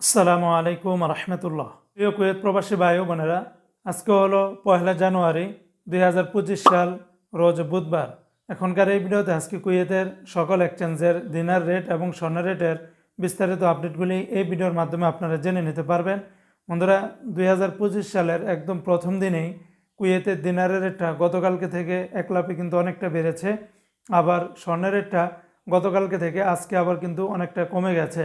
আসসালামু আলাইকুম রহমতুল্লাহ। প্রিয় কুয়েত প্রবাসী ভাই বোনেরা, আজকে হলো পয়লা জানুয়ারি দুই হাজার পঁচিশ সাল, রোজ বুধবার। এখনকার এই ভিডিওতে আজকে কুয়েতের সকল এক্সচেঞ্জের দিনার রেট এবং স্বর্ণ রেটের বিস্তারিত আপডেটগুলি এই ভিডিওর মাধ্যমে আপনারা জেনে নিতে পারবেন। বন্ধুরা, দুই হাজার পঁচিশ সালের একদম প্রথম দিনেই কুয়েতের দিনারের রেটটা গতকালকে থেকে এক লাফে কিন্তু অনেকটা বেড়েছে। আবার স্বর্ণের রেটটা গতকালকে থেকে আজকে আবার কিন্তু অনেকটা কমে গেছে।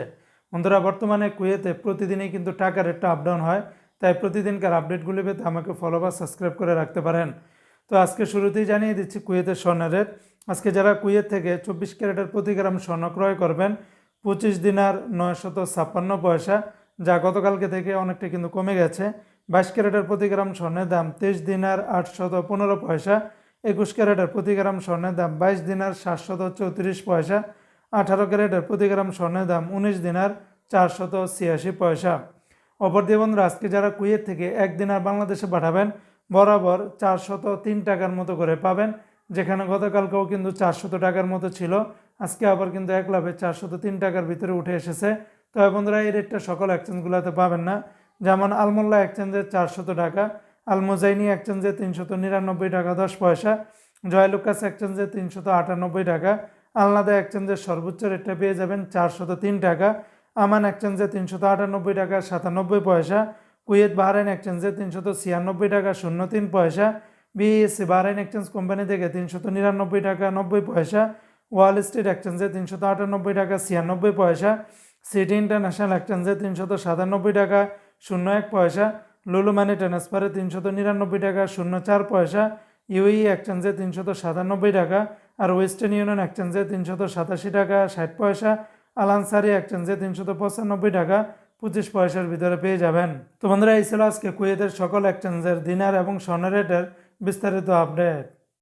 বন্ধুরা বর্তমানে কুয়েতে প্রতিদিনই কিন্তু টাকার রেটটা আপডাউন হয়, তাই প্রতিদিনকার আপডেটগুলি পেতে আমাকে ফলো বা সাবস্ক্রাইব করে রাখতে পারেন। তো আজকে শুরুতেই জানিয়ে দিচ্ছি কুয়েতের স্বর্ণের রেট আজকে যারা কুয়েত থেকে চব্বিশ ক্যারেটের প্রতি গ্রাম স্বর্ণ ক্রয় করবেন, পঁচিশ দিনার নয়শত ছাপ্পান্ন পয়সা, যা গতকালকে থেকে অনেকটা কিন্তু কমে গেছে। বাইশ ক্যারেটের প্রতি গ্রাম স্বর্ণের দাম তেইশ দিনার আটশত পনেরো পয়সা, একুশ ক্যারেটের প্রতি গ্রাম স্বর্ণের দাম বাইশ দিনার সাতশত চৌত্রিশ পয়সা আঠারো ক্যারেটের প্রতি গ্রাম স্বর্ণের দাম উনিশ দিনার চারশত ছিয়াশি পয়সা। অপর দিয়ে বন্ধুরা, আজকে যারা কুয়েত থেকে এক দিনার বাংলাদেশে পাঠাবেন, বরাবর চারশত তিন টাকার মতো করে পাবেন, যেখানে গতকালকেও কিন্তু চারশত টাকার মতো ছিল, আজকে আবার কিন্তু এক লাভে চারশত তিন টাকার ভিতরে উঠে এসেছে। তবে বন্ধুরা, এই রেটটা সকল এক্সচেঞ্জগুলোতে পাবেন না, যেমন আলমোল্লা এক্সচেঞ্জে চারশত টাকা, আলমোজাইনি এক্সচেঞ্জে তিনশত নিরানব্বই টাকা দশ পয়সা, জয়লুকাস এক্সচেঞ্জে তিনশত আটানব্বই টাকা আলনাদা এক্সচেঞ্জের সর্বোচ্চ রেটটা পেয়ে যাবেন চারশত তিন টাকা, আমান এক্সচেঞ্জে তিনশত আটানব্বই টাকা, সাতানব্বই পয়সা, কুয়েত বাহরাইন এক্সচেঞ্জে তিনশত ছিয়ানব্বই টাকা শূন্য তিন পয়সা, বিএসসি বাহরাইন এক্সচেঞ্জ কোম্পানি থেকে তিনশত নিরানব্বই টাকা, নব্বই পয়সা, ওয়াল স্ট্রিট এক্সচেঞ্জে তিনশত আটানব্বই টাকা, ছিয়ানব্বই পয়সা, সিটি ইন্টারন্যাশনাল এক্সচেঞ্জে তিনশত সাতানব্বই টাকা শূন্য এক পয়সা, লুলু মানি ট্রান্সফারে তিনশত নিরানব্বই টাকা শূন্য চার পয়সা ইউই এক্সচেঞ্জে তিনশত সাতানব্বই টাকা আর ওয়েস্টার্ন ইউনিয়ন এক্সচেঞ্জে তিনশত সাতাশি টাকা, ষাট পয়সা, আলানসারি এক্সচেঞ্জে তিনশত পঁচানব্বই টাকা, পঁচিশ পয়সার ভিতরে পেয়ে যাবেন। তো বন্ধুরা, এই ছিল আজকে কুয়েতের সকল এক্সচেঞ্জের দিনার এবং স্বর্ণ রেটের বিস্তারিত আপডেট।